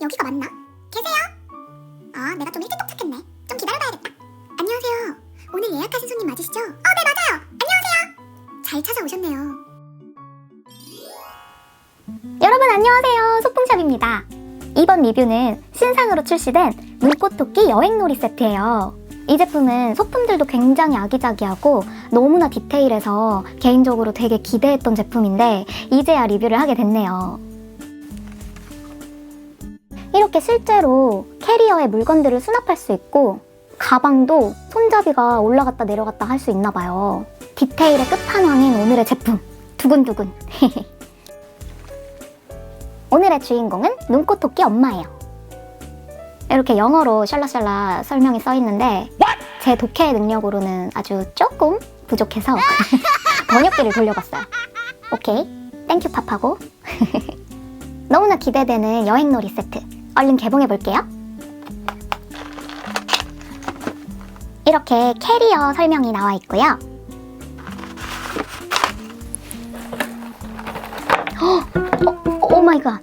여기가 맞나? 계세요? 아, 내가 좀 일찍 도착했네. 좀 기다려봐야겠다. 안녕하세요. 오늘 예약하신 손님 맞으시죠? 어, 네, 맞아요. 안녕하세요. 잘 찾아오셨네요. 여러분 안녕하세요. 소풍샵입니다. 이번 리뷰는 신상으로 출시된 눈꽃토끼 여행놀이 세트예요. 이 제품은 소품들도 굉장히 아기자기하고 너무나 디테일해서 개인적으로 되게 기대했던 제품인데 이제야 리뷰를 하게 됐네요. 이렇게 실제로 캐리어에 물건들을 수납할 수 있고 가방도 손잡이가 올라갔다 내려갔다 할 수 있나 봐요. 디테일의 끝판왕인 오늘의 제품. 두근두근. 오늘의 주인공은 눈꽃토끼 엄마예요. 이렇게 영어로 샬라샬라 설명이 써 있는데 제 독해 능력으로는 아주 조금 부족해서 번역기를 돌려봤어요. 오케이, 땡큐 팝하고 너무나 기대되는 여행놀이 세트 얼른 개봉해 볼게요. 이렇게 캐리어 설명이 나와 있고요. 오 마이 갓.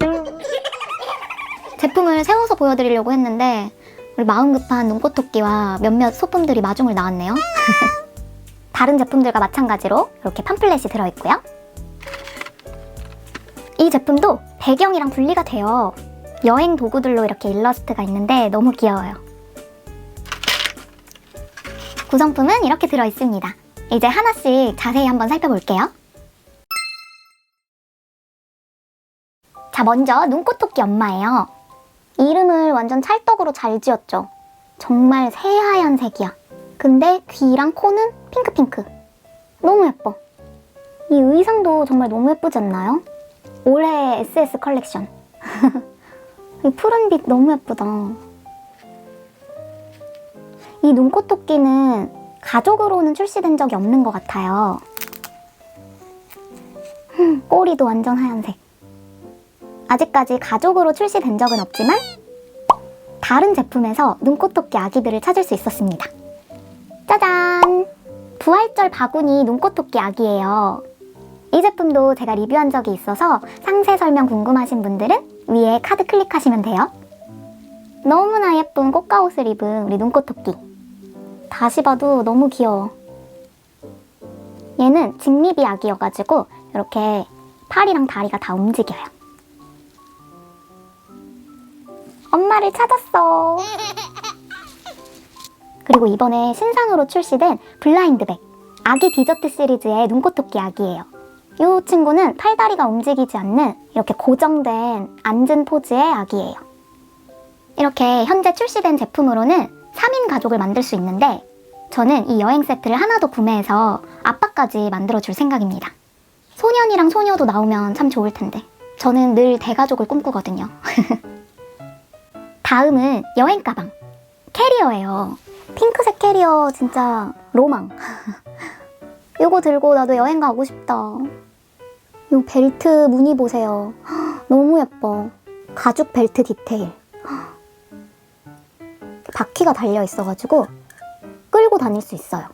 제품을 세워서 보여드리려고 했는데 우리 마음 급한 눈꽃토끼와 몇몇 소품들이 마중을 나왔네요. 다른 제품들과 마찬가지로 이렇게 팜플렛이 들어있고요. 이 제품도 배경이랑 분리가 돼요. 여행 도구들로 이렇게 일러스트가 있는데 너무 귀여워요. 구성품은 이렇게 들어있습니다. 이제 하나씩 자세히 한번 살펴볼게요. 자, 먼저 눈꽃토끼 엄마예요. 이름을 완전 찰떡으로 잘 지었죠. 정말 새하얀 색이야. 근데 귀랑 코는 핑크핑크. 너무 예뻐. 이 의상도 정말 너무 예쁘지 않나요? 올해 SS 컬렉션. 이 푸른빛 너무 예쁘다. 이 눈꽃토끼는 가족으로는 출시된 적이 없는 것 같아요. 흠, 꼬리도 완전 하얀색. 아직까지 가족으로 출시된 적은 없지만 다른 제품에서 눈꽃토끼 아기들을 찾을 수 있었습니다. 짜잔! 부활절 바구니 눈꽃토끼 아기예요. 이 제품도 제가 리뷰한 적이 있어서 상세 설명 궁금하신 분들은 위에 카드 클릭하시면 돼요. 너무나 예쁜 꽃가 옷을 입은 우리 눈꽃토끼. 다시 봐도 너무 귀여워. 얘는 직립이 아기여가지고 이렇게 팔이랑 다리가 다 움직여요. 엄마를 찾았어. 그리고 이번에 신상으로 출시된 블라인드백 아기 디저트 시리즈의 눈꽃토끼 아기예요. 이 친구는 팔다리가 움직이지 않는 이렇게 고정된 앉은 포즈의 아기예요. 이렇게 현재 출시된 제품으로는 3인 가족을 만들 수 있는데 저는 이 여행 세트를 하나 더 구매해서 아빠까지 만들어 줄 생각입니다. 소년이랑 소녀도 나오면 참 좋을 텐데 저는 늘 대가족을 꿈꾸거든요. 다음은 여행 가방. 캐리어예요. 핑크색 캐리어 진짜 로망. 이거 들고 나도 여행 가고 싶다. 이 벨트 무늬 보세요. 너무 예뻐. 가죽 벨트 디테일. 바퀴가 달려 있어가지고 끌고 다닐 수 있어요.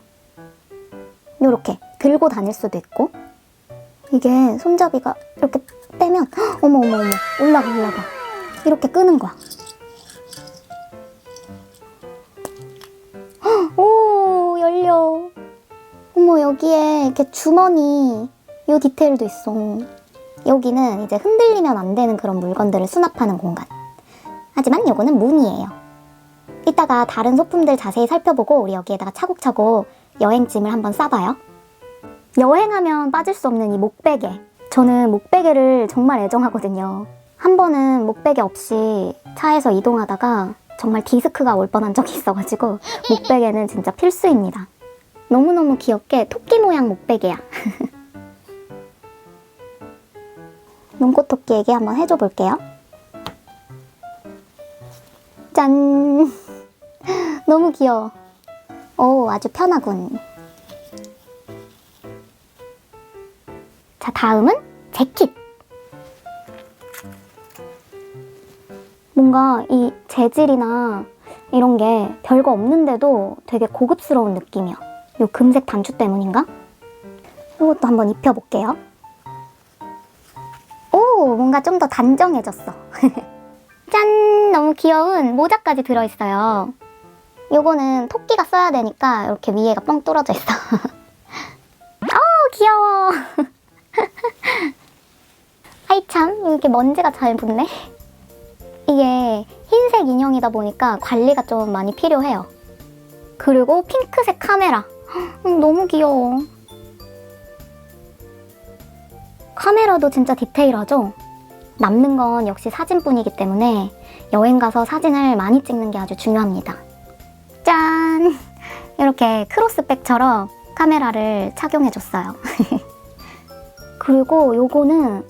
이렇게 들고 다닐 수도 있고 이게 손잡이가 이렇게 빼면 어머 어머 어머 올라가 올라가 이렇게 끄는 거야. 오 열려 어머 여기에 이렇게 주머니 요 디테일도 있어. 여기는 이제 흔들리면 안 되는 그런 물건들을 수납하는 공간. 하지만 요거는 문이에요. 이따가 다른 소품들 자세히 살펴보고 우리 여기에다가 차곡차곡 여행짐을 한번 싸봐요. 여행하면 빠질 수 없는 이 목베개. 저는 목베개를 정말 애정하거든요. 한 번은 목베개 없이 차에서 이동하다가 정말 디스크가 올 뻔한 적이 있어가지고 목베개는 진짜 필수입니다. 너무너무 귀엽게 토끼 모양 목베개야. 눈꽃토끼에게 한번 해줘 볼게요. 짠! 너무 귀여워. 오, 아주 편하군. 자, 다음은 재킷. 뭔가 이 재질이나 이런 게 별거 없는데도 되게 고급스러운 느낌이야. 이 금색 단추 때문인가? 이것도 한번 입혀볼게요. 오, 뭔가 좀 더 단정해졌어. 짠! 너무 귀여운 모자까지 들어있어요. 요거는 토끼가 써야 되니까 이렇게 위에가 뻥 뚫어져 있어. 어우, 귀여워. 아이 참, 이렇게 먼지가 잘 붙네. 이게 흰색 인형이다 보니까 관리가 좀 많이 필요해요. 그리고 핑크색 카메라. 음, 너무 귀여워. 카메라도 진짜 디테일하죠? 남는 건 역시 사진뿐이기 때문에 여행 가서 사진을 많이 찍는 게 아주 중요합니다. 짠! 이렇게 크로스백처럼 카메라를 착용해줬어요. 그리고 요거는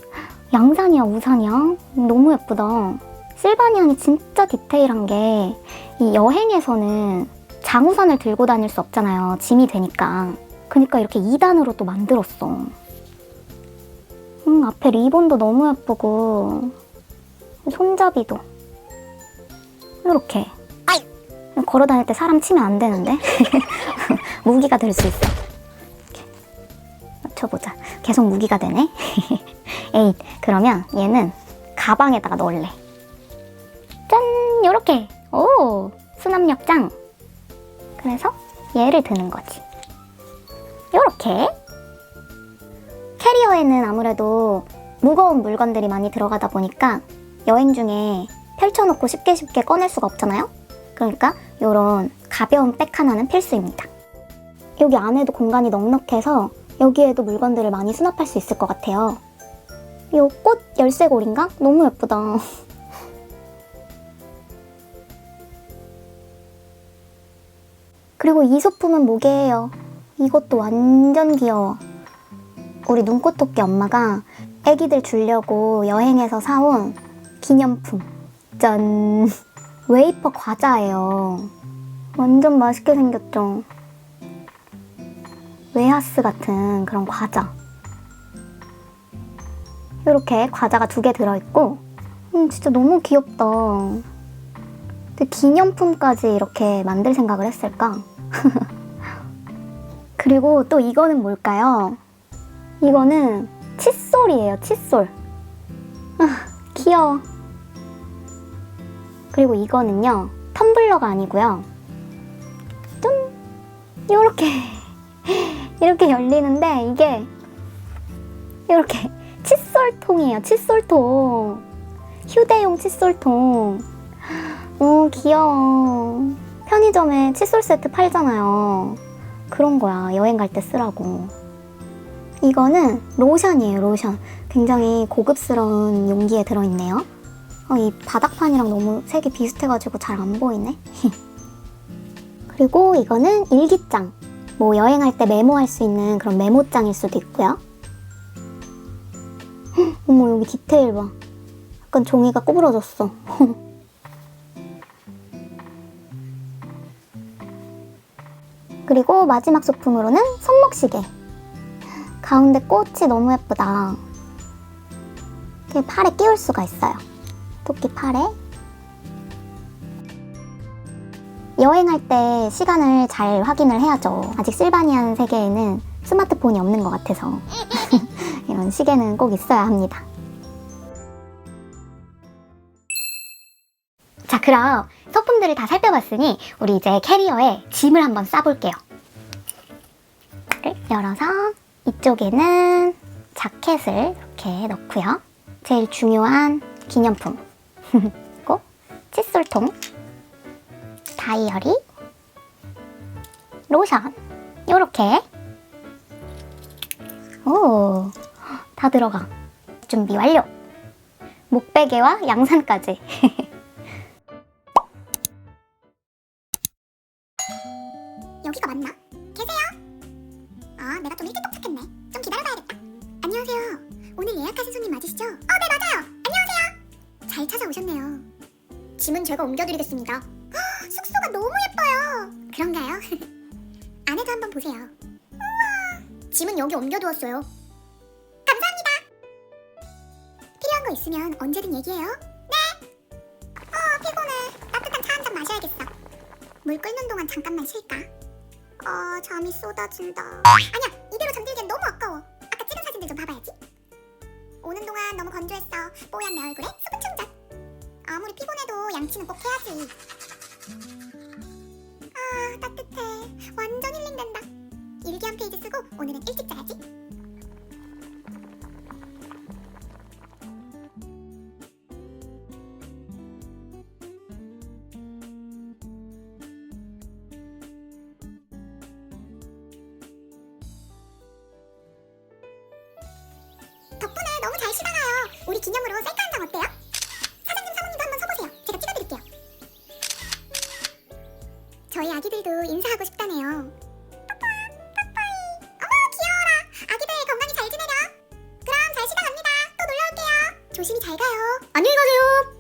양산이야, 우산이야? 너무 예쁘다. 실바니안이 진짜 디테일한 게 이 여행에서는 장우산을 들고 다닐 수 없잖아요. 짐이 되니까. 그러니까 이렇게 2단으로 또 만들었어. 음, 앞에 리본도 너무 예쁘고 손잡이도 이렇게 걸어 다닐 때 사람 치면 안 되는데 무기가 될 수 있어. 이렇게. 맞춰보자. 계속 무기가 되네. 에잇. 그러면 얘는 가방에다가 넣을래. 짠! 요렇게. 오! 수납력 짱. 그래서 얘를 드는 거지. 요렇게. 캐리어에는 아무래도 무거운 물건들이 많이 들어가다 보니까 여행 중에 펼쳐놓고 쉽게 쉽게 꺼낼 수가 없잖아요? 그러니까 이런 가벼운 백 하나는 필수입니다. 여기 안에도 공간이 넉넉해서 여기에도 물건들을 많이 수납할 수 있을 것 같아요. 이 꽃 열쇠고리인가? 너무 예쁘다. 그리고 이 소품은 뭐게요? 이것도 완전 귀여워. 우리 눈꽃 토끼 엄마가 애기들 주려고 여행에서 사온 기념품. 짠. 웨이퍼 과자예요. 완전 맛있게 생겼죠? 웨하스 같은 그런 과자. 이렇게 과자가 두 개 들어있고, 음, 진짜 너무 귀엽다. 근데 기념품까지 이렇게 만들 생각을 했을까? 그리고 또 이거는 뭘까요? 이거는 칫솔이에요, 칫솔. 아, 귀여워. 그리고 이거는요, 텀블러가 아니고요. 짠! 요렇게, 이렇게 열리는데, 이게, 이렇게 칫솔통이에요, 칫솔통. 휴대용 칫솔통. 오, 귀여워. 편의점에 칫솔 세트 팔잖아요. 그런 거야, 여행 갈 때 쓰라고. 이거는 로션이에요, 로션. 굉장히 고급스러운 용기에 들어있네요. 어, 이 바닥판이랑 너무 색이 비슷해가지고 잘 안 보이네. 그리고 이거는 일기장. 뭐 여행할 때 메모할 수 있는 그런 메모장일 수도 있고요. 헉, 어머, 여기 디테일 봐. 약간 종이가 구부러졌어. 그리고 마지막 소품으로는 손목시계. 가운데 꽃이 너무 예쁘다. 이렇게 팔에 끼울 수가 있어요. 토끼 팔에. 여행할 때 시간을 잘 확인을 해야죠. 아직 실바니안 세계에는 스마트폰이 없는 것 같아서. 이런 시계는 꼭 있어야 합니다. 자, 그럼 소품들을 다 살펴봤으니 우리 이제 캐리어에 짐을 한번 싸볼게요. 를 열어서 이쪽에는 자켓을 이렇게 넣고요. 제일 중요한 기념품. 그리고 칫솔통, 다이어리, 로션. 요렇게. 오, 다 들어가. 준비 완료. 목베개와 양산까지. 짐은 제가 옮겨드리겠습니다. 헉, 숙소가 너무 예뻐요. 그런가요? 안에도 한번 보세요. 우와, 짐은 여기 옮겨두었어요. 감사합니다. 필요한 거 있으면 언제든 얘기해요. 네. 어, 피곤해. 따뜻한 차 한 잔 마셔야겠어. 물 끓는 동안 잠깐만 쉴까? 어, 잠이 쏟아진다. 아니야, 이대로 잠들기엔 너무 아까워. 아까 찍은 사진들 좀 봐봐야지. 오는 동안 너무 건조했어. 뽀얀 내 얼굴에 수분 충전. 아무리 피곤 양치는 꼭 해야지. 아, 따뜻해. 완전 힐링된다. 일기 한 페이지 쓰고 오늘은 일찍 자야지. 덕분에 너무 잘 쉬다 가요. 우리 기념으로 셀카 한 장 어때요? 아기들도 인사하고 싶다네요. 빠빠이, 빠빠이. 어머 귀여워라. 아기들 건강히 잘 지내렴. 그럼 잘 쉬다 갑니다. 또 놀러 올게요. 조심히 잘 가요. 안녕히 가세요.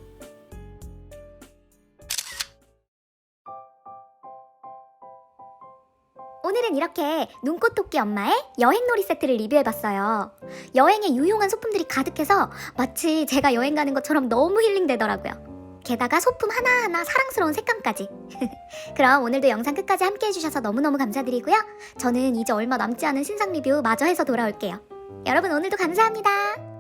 오늘은 이렇게 눈꽃 토끼 엄마의 여행놀이 세트를 리뷰해봤어요. 여행에 유용한 소품들이 가득해서 마치 제가 여행 가는 것처럼 너무 힐링되더라고요. 게다가 소품 하나하나 사랑스러운 색감까지. 그럼 오늘도 영상 끝까지 함께 해주셔서 너무너무 감사드리고요. 저는 이제 얼마 남지 않은 신상 리뷰 마저 해서 돌아올게요. 여러분 오늘도 감사합니다.